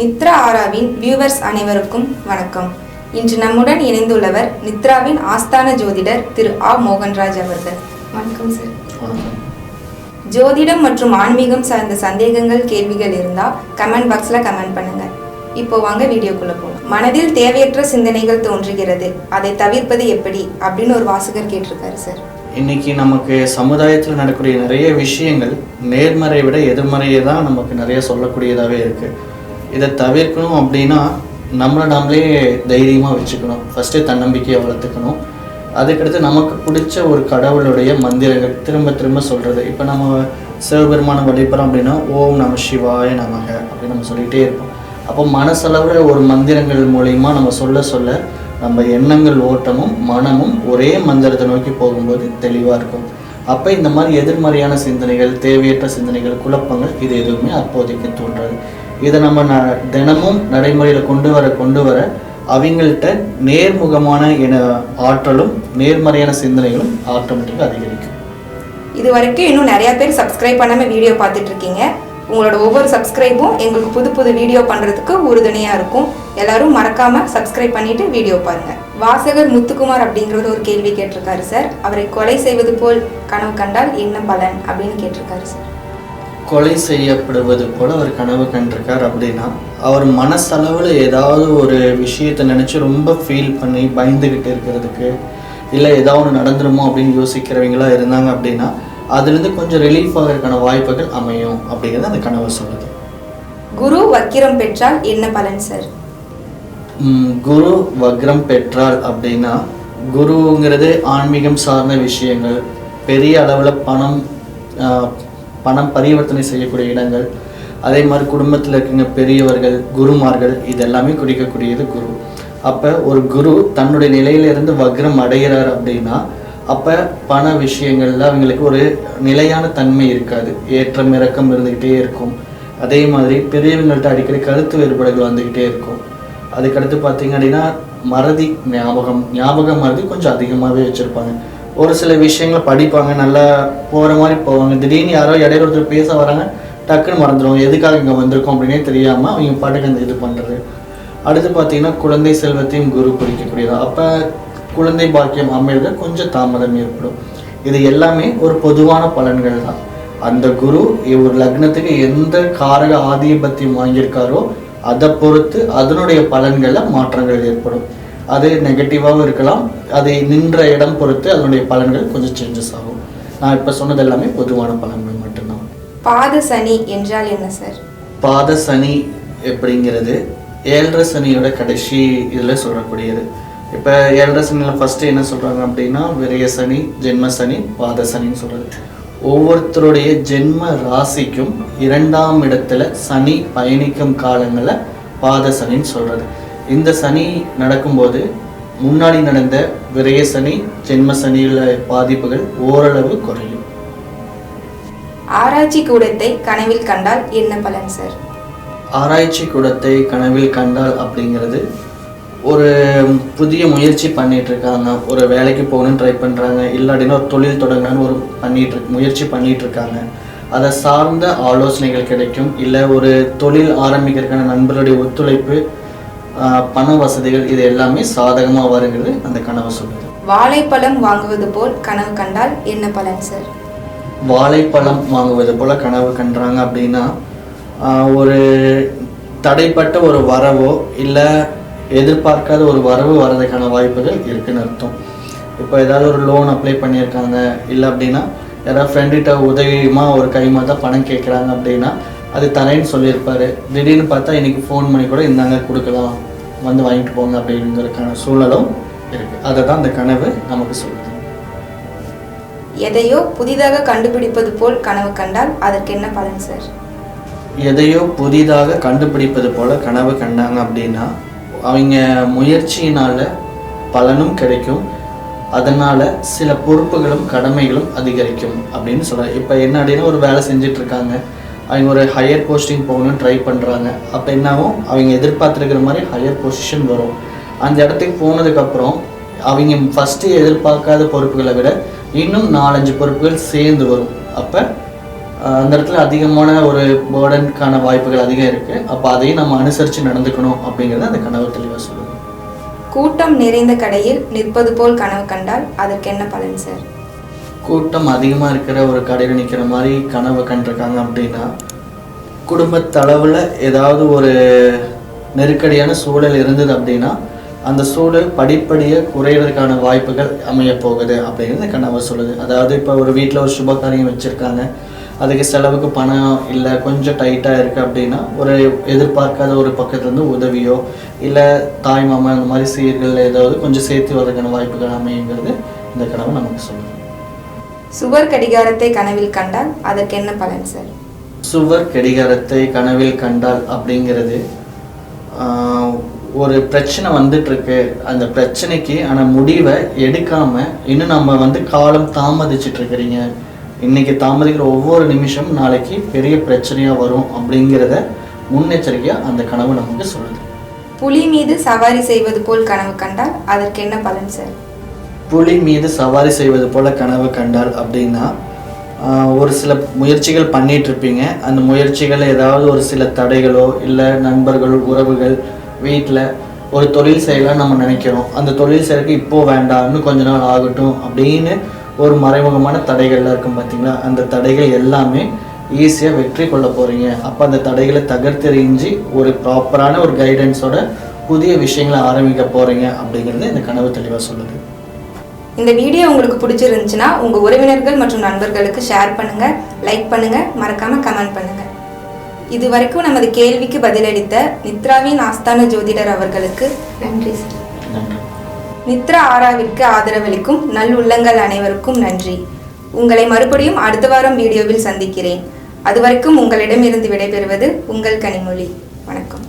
நித்ரா ஆராவின் viewers அனைவருக்கும் வணக்கம். இன்று நம்முடன் இணைந்துள்ளவர் நித்ராவின் ஆஸ்தான ஜோதிடர் திரு ஆ மோகன்ராஜ் அவர்கள். வணக்கம் சார் ஜோதிடம் மற்றும் ஆன்மீகம் சார்ந்த சந்தேகங்கள் கேள்விகள் இருந்தா கமெண்ட் பாக்ஸ்ல கமெண்ட் பண்ணுங்க. இப்போ வாங்க வீடியோக்குள்ள போகலாம் மனதில் தேவையற்ற சிந்தனைகள் தோன்றுகிறது. அதை தவிர்ப்பது எப்படி? அப்படின்னு ஒரு வாசகர் கேட்டிருக்காரு சார் இன்னைக்கு நமக்கு சமுதாயத்தில் நடக்கக்கூடிய நிறைய விஷயங்கள் நேர்மறை விட எதிர்மறையை தான் நமக்கு நிறைய சொல்லக்கூடியதாகவே இருக்குது இதை தவிர்க்கணும் அப்படின்னா நம்மளை நாமளே தைரியமாக வச்சுக்கணும். ஃபஸ்ட்டு தன்னம்பிக்கையை வளர்த்துக்கணும். அதுக்கடுத்து நமக்கு பிடிச்ச ஒரு கடவுளுடைய மந்திரங்கள் திரும்ப திரும்ப சொல்கிறது இப்போ நம்ம சிவபெருமான வழிபடுறோம் அப்படின்னா ஓம் நம சிவாய நமக அப்படின்னு நம்ம சொல்லிகிட்டே இருப்போம். அப்போ மனசளவில் ஒரு மந்திரங்கள் மூலிமா நம்ம சொல்ல சொல்ல நம்ம எண்ணங்கள் ஓட்டமும் மனமும் ஒரே மந்திரத்தை நோக்கி போகும்போது தெளிவாக இருக்கும். அப்போ இந்த மாதிரி எதிர்மறையான சிந்தனைகள் தேவையற்ற சிந்தனைகள் குழப்பங்கள் இது எதுவுமே அப்போதைக்கு தோன்றாது. இதை நம்ம ந தினமும் நடைமுறையில் கொண்டு வர கொண்டு வர அவங்கள்ட்ட நேர்முகமான என ஆற்றலும் நேர்மறையான சிந்தனைகளும் ஆட்டோமேட்டிக்காக அதிகரிக்கும். இது வரைக்கும் இன்னும் நிறையா பேர் சப்ஸ்கிரைப் பண்ணாமல் வீடியோ பார்த்துட்டு இருக்கீங்க உங்களோட ஒவ்வொரு சப்ஸ்கிரைபும் எங்களுக்கு புது புது வீடியோ பண்ணுறதுக்கு உறுதுணையாக இருக்கும். எல்லாரும் மறக்காமல் சப்ஸ்கிரைப் பண்ணிவிட்டு வீடியோ பாருங்கள் வாசகர் முத்துக்குமார் அப்படிங்கிறது ஒரு கேள்வி கேட்டிருக்காரு சார். அவரை கொலை செய்வது போல் கனவு கண்டால் என்ன பலன் அப்படின்னு கேட்டிருக்காரு சார். கொலை செய்யப்படுவது போல அவர் கனவு கண்டிருக்கார் அப்படின்னா அவர் மனசளவில் ஏதாவது ஒரு விஷயத்தை நினச்சி ரொம்ப ஃபீல் பண்ணி பயந்துக்கிட்டு இருக்கிறதுக்கு இல்லை ஏதாவது ஒன்று நடந்துருமோ அப்படின்னு யோசிக்கிறவங்களா இருந்தாங்க அப்படின்னா அதுலேருந்து கொஞ்சம் ரிலீஃப் ஆகிறதுக்கான வாய்ப்புகள் அமையும் அப்படிங்கிறது அந்த கனவு சொல்லுது. குரு வக்கிரம் பெற்றால் என்ன பலன் சார் குரு வக்ரம் பெற்றால் அப்படின்னா குருங்கிறது ஆன்மீகம் சார்ந்த விஷயங்கள் பெரிய அளவில் பணம் பணம் பரிவர்த்தனை செய்யக்கூடிய இடங்கள் அதே மாதிரி குடும்பத்தில் இருக்கங்க பெரியவர்கள் குருமார்கள் இது எல்லாமே குறிக்கக்கூடியது குரு. அப்போ ஒரு குரு தன்னுடைய நிலையிலிருந்து வக்ரம் அடைகிறார் அப்படின்னா அப்போ பண விஷயங்கள்ல அவங்களுக்கு ஒரு நிலையான தன்மை இருக்காது. ஏற்றம் இறக்கம் இருந்துக்கிட்டே இருக்கும். அதே மாதிரி பெரியவங்கள்ட்ட அடிக்கடி கருத்து வேறுபாடுகள் வந்துக்கிட்டே இருக்கும். அதுக்கடுத்து பார்த்தீங்க அப்படின்னா மறதி ஞாபகம் ஞாபகம் மறதி கொஞ்சம் அதிகமாகவே வச்சுருப்பாங்க. ஒரு சில விஷயங்களை படிப்பாங்க நல்லா போகிற மாதிரி போவாங்க. திடீர்னு யாரோ இடையில ஒருத்தர் பேச வராங்க டக்குன்னு மறந்துடுவோம் எதுக்காக இங்கே வந்திருக்கோம் அப்படின்னே தெரியாமல் அவங்க பாட்டுக்கு அந்த இது பண்ணுறது அடுத்து பார்த்தீங்கன்னா குழந்தை செல்வத்தையும் குரு குறிக்கக்கூடியது அப்போ குழந்தை பாக்கியம் அமைறது கொஞ்சம் தாமதம் ஏற்படும். இது எல்லாமே ஒரு பொதுவான பலன்கள் தான். அந்த குரு ஒரு லக்னத்துக்கு எந்த காரக ஆதிபத்தியம் வாங்கியிருக்காரோ அதை பொறுத்து அதனுடைய பலன்களில் மாற்றங்கள் ஏற்படும். அது நெகட்டிவாகவும் இருக்கலாம். அது நின்ற இடம் பொறுத்து அதனுடைய பலன்கள் கொஞ்சம் சேஞ்சஸ் ஆகும். நான் இப்போ சொன்னது எல்லாமே பொதுவான பலன்கள் மட்டும்தான். பாத சனி என்றால் என்ன சார் பாத சனி எப்படிங்கிறது? ஏழரை சனியோட கடைசி இதில் சொல்லக்கூடியது. இப்போ ஏழரை சனியில் ஃபஸ்ட்டு என்ன சொல்கிறாங்க அப்படின்னா விரய சனி ஜென்ம சனி பாத சனின்னு சொல்கிறது ஒவ்வொருத்தருடைய ஜென்ம ராசிக்கும் இரண்டாம் இடத்துல சனி பயணிக்கும் காலங்களில் பாத சனின்னு சொல்கிறது இந்த சனி நடக்கும்போது முன்னாடி நடந்த விரய சனி ஜென்ம சனியில் பாதிப்புகள் ஓரளவு குறையும். ஆராய்ச்சி கூடத்தை கனவில் கண்டால் என்ன பலன் சார்? ஆராய்ச்சி கூடத்தை கனவில் கண்டால் அப்படிங்கிறது ஒரு புதிய முயற்சி பண்ணிட்டு இருக்காங்க ஒரு வேலைக்கு போகணும்னு ட்ரை பண்ணுறாங்க இல்லாட்டினா ஒரு தொழில் தொடங்கணும்னு ஒரு பண்ணிட்டு முயற்சி பண்ணிட்டு இருக்காங்க அதை சார்ந்த ஆலோசனைகள் கிடைக்கும். இல்லை ஒரு தொழில் ஆரம்பிக்கிறதுக்கான நண்பர்களுடைய ஒத்துழைப்பு பண வசதிகள் இது எல்லாமே சாதகமாக வருங்கிறது அந்த கனவு சொல்லுது. வாழைப்பழம் வாங்குவது போல் கனவு கண்டால் என்ன பலன் சார்? வாழைப்பழம் வாங்குவது போல கனவு கண்டாங்க அப்படின்னா ஒரு தடைப்பட்ட ஒரு வரவோ இல்லை எதிர்பார்க்காத ஒரு வரவு வர்றதுக்கான வாய்ப்புகள் இருக்குன்னு அர்த்தம். இப்போ ஏதாவது ஒரு லோன் அப்ளை பண்ணியிருக்காங்க இல்லை அப்படின்னா யாராவது ஃப்ரெண்டுகிட்ட உதவியுமா ஒரு கைமாத்தா பணம் கேட்குறாங்க அப்படின்னா அது தரேன்னு சொல்லியிருப்பாரு. திடீர்னு பார்த்தா இன்னைக்கு ஃபோன் பண்ணி கூட இந்தாங்க கொடுக்கலாம். வந்து வாங்கிட்டு போங்க அப்படிங்கிறதுக்கான சூழலும் இருக்குது அதை தான் அந்த கனவு நமக்கு சொல்லுது. எதையோ புதிதாக கண்டுபிடிப்பது போல் கனவு கண்டால் அதற்கு என்ன பலன் சார்? எதையோ புதிதாக கண்டுபிடிப்பது போல கனவு கண்டாங்க அப்படின்னா அவங்க முயற்சியினால பலனும் கிடைக்கும். அதனால சில பொறுப்புகளும் கடமைகளும் அதிகரிக்கும் அப்படின்னு சொல்றாங்க. இப்போ என்ன அப்படின்னா ஒரு வேலை செஞ்சுட்டு இருக்காங்க. அவங்க ஒரு ஹையர் போஸ்டிங் போகணும்னு ட்ரை பண்ணுறாங்க அப்போ என்னாகும்? அவங்க எதிர்பார்த்துருக்கிற மாதிரி ஹையர் பொசிஷன் வரும். அந்த இடத்துக்கு போனதுக்கப்புறம் அவங்க ஃபஸ்ட்டு எதிர்பார்க்காத பொறுப்புகளை விட இன்னும் நாலஞ்சு பொறுப்புகள் சேர்ந்து வரும். அப்போ அந்த இடத்துல அதிகமான ஒரு பேர்டனுக்கான வாய்ப்புகள் அதிகம் இருக்குது அப்போ அதையும் நம்ம அனுசரித்து நடந்துக்கணும் அப்படிங்கிறது அந்த கனவு தெளிவாக சொல்லுவோம் கூட்டம் நிறைந்த கடையில் நிற்பது போல் கனவு கண்டால் அதற்கு என்ன பலன் சார்? கூட்டம் அதிகமாக இருக்கிற ஒரு கடையில் நிற்கிற மாதிரி கனவு கண்டிருக்காங்க அப்படின்னா குடும்பத்தளவில் ஏதாவது ஒரு நெருக்கடியான சூழல் இருந்தது அப்படின்னா அந்த சூழல் படிப்படியாக குறையிறதுக்கான வாய்ப்புகள் அமைய போகுது அப்படிங்கிறது கனவு சொல்லுது. அதாவது இப்போ ஒரு வீட்டில் ஒரு சுப காரியம் வச்சுருக்காங்க. அதுக்கு செலவுக்கு பணம் இல்லை கொஞ்சம் டைட்டாக இருக்குது அப்படின்னா ஒரு எதிர்பார்க்காத ஒரு பக்கத்துலேருந்து உதவியோ இல்லை தாய் மாமா இந்த மாதிரி சீர்கள் ஏதாவது கொஞ்சம் சேர்த்து வர்றதுக்கான வாய்ப்புகள் அமையுங்கிறது இந்த கனவு நமக்கு சொல்லுது. சுவர் கடிகாரத்தை கனவில் கண்டால் அதற்கு என்ன பலன் சார் சுவர் கடிகாரத்தை கனவில் கண்டால் அப்படிங்கிறது ஒரு பிரச்சனை வந்துட்டு இருக்கு அந்த பிரச்சனைக்கு ஆனால் முடிவை எடுக்காம இன்னும் நம்ம வந்து காலம் தாமதிச்சிட்டு இருக்கிறீங்க இன்னைக்கு தாமதிக்கிற ஒவ்வொரு நிமிஷம் நாளைக்கு பெரிய பிரச்சனையா வரும் அப்படிங்கிறத முன்னெச்சரிக்கையா அந்த கனவு நமக்கு சொல்லுது. புலி மீது சவாரி செய்வது போல் கனவு கண்டால் அதற்கு என்ன பலன் சார் புலி மீது சவாரி செய்வது போல கனவு கண்டால் அப்படின்னா ஒரு சில முயற்சிகள் பண்ணிட்டு இருப்பீங்க அந்த முயற்சிகள் ஏதாவது ஒரு சில தடைகளோ இல்லை நண்பர்கள் உறவுகள் வீட்டில் ஒரு தொழில் செய்யலாம் நம்ம நினைக்கிறோம். அந்த தொழில் செய்யறதுக்கு இப்போ வேண்டாம் இன்னும் கொஞ்ச நாள் ஆகட்டும் அப்படின்னு ஒரு மறைமுகமான தடைகள்லாம் இருக்கும் பார்த்தீங்களா அந்த தடைகள் எல்லாமே ஈஸியாக வெற்றி கொள்ள போகிறீங்க அப்போ அந்த தடைகளை தகர்த்தெறிஞ்சு ஒரு ப்ராப்பரான ஒரு கைடன்ஸோட புதிய விஷயங்களை ஆரம்பிக்க போகிறீங்க அப்படிங்கிறது இந்த கனவு தெளிவாக சொல்லுது. இந்த வீடியோ உங்களுக்கு பிடிச்சிருந்துச்சுன்னா உங்க உறவினர்கள் மற்றும் நண்பர்களுக்கு ஷேர் பண்ணுங்க லைக் பண்ணுங்க மறக்காம கமெண்ட் பண்ணுங்க. இது வரைக்கும் நமது கேள்விக்கு பதிலளித்த நித்ராவின் ஆஸ்தான ஜோதிடர் அவர்களுக்கு நன்றி நித்ரா ஆராவிற்கு ஆதரவளிக்கும் நல் உள்ளங்கள் அனைவருக்கும் நன்றி. உங்களை மறுபடியும் அடுத்த வாரம் வீடியோவில் சந்திக்கிறேன். அதுவரைக்கும் உங்களிடமிருந்து விடைபெறுவது உங்கள் கனிமொழி. வணக்கம்.